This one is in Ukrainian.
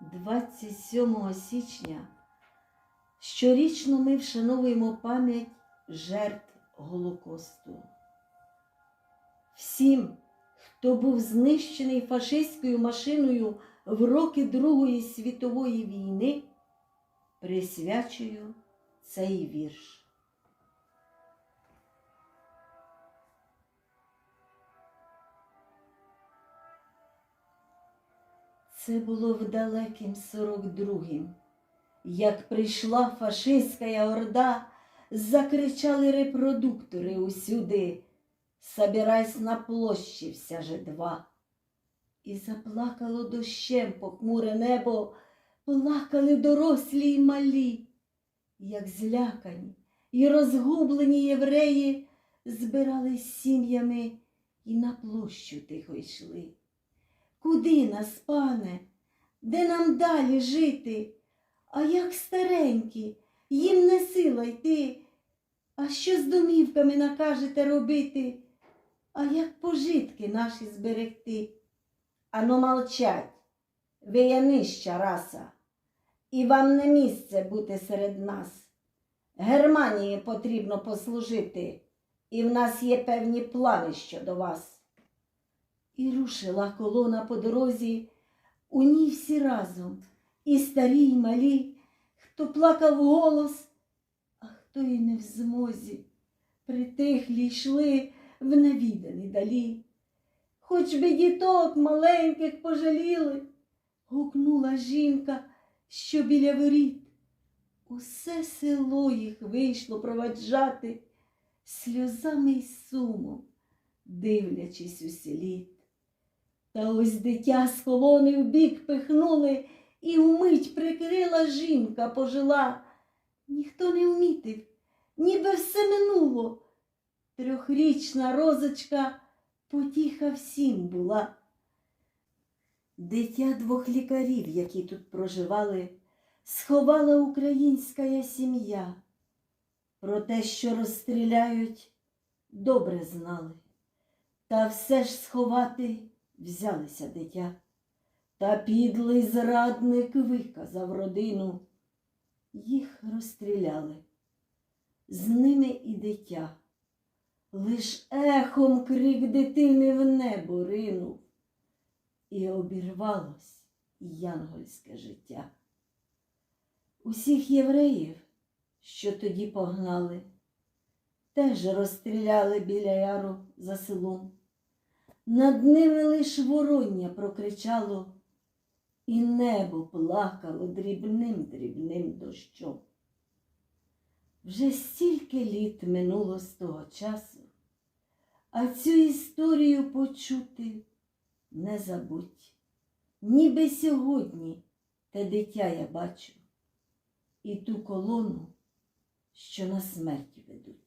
27 січня щорічно ми вшановуємо пам'ять жертв Голокосту. Всім, хто був знищений фашистською машиною в роки Другої світової війни, присвячую цей вірш. Це було в далеким 42-м. Як прийшла фашистська орда, закричали репродуктори усюди. Собирайся на площі вся же два. І заплакало дощем похмуре небо, плакали дорослі й малі, як злякані і розгублені євреї збирались сім'ями і на площу тихо йшли. Куди нас, пане? Де нам далі жити? А як старенькі, їм не сила йти. А що з домівками накажете робити? А як пожитки наші зберегти? Ану молчать, ви є нижча раса, і вам не місце бути серед нас. Германії потрібно послужити, і в нас є певні плани щодо вас. І рушила колона по дорозі, у ній всі разом, і старі, й малі, хто плакав голос, а хто й не в змозі, притихлі йшли в невідані далі. Хоч би діток маленьких пожаліли, гукнула жінка, що біля воріт. Усе село їх вийшло проваджати сльозами й сумом, дивлячись у слід. Та ось дитя з колони вбік пихнули, і вмить прикрила жінка пожила. Ніхто не вмітив, ніби все минуло. Трьохрічна розочка потіха всім була. Дитя двох лікарів, які тут проживали, сховала українська сім'я. Про те, що розстріляють, добре знали. Та все ж сховати взялися дитя. Та підлий зрадник виказав родину. Їх розстріляли. З ними і дитя. Лиш ехом крик дитини в небо ринув, і обірвалось янгольське життя. Усіх євреїв, що тоді погнали, теж розстріляли біля яру за селом. Над ними лиш вороння прокричало, і небо плакало дрібним дрібним дощом. Вже стільки літ минуло з того часу, а цю історію почути не забудь. Ніби сьогодні те дитя я бачу і ту колону, що на смерть ведуть.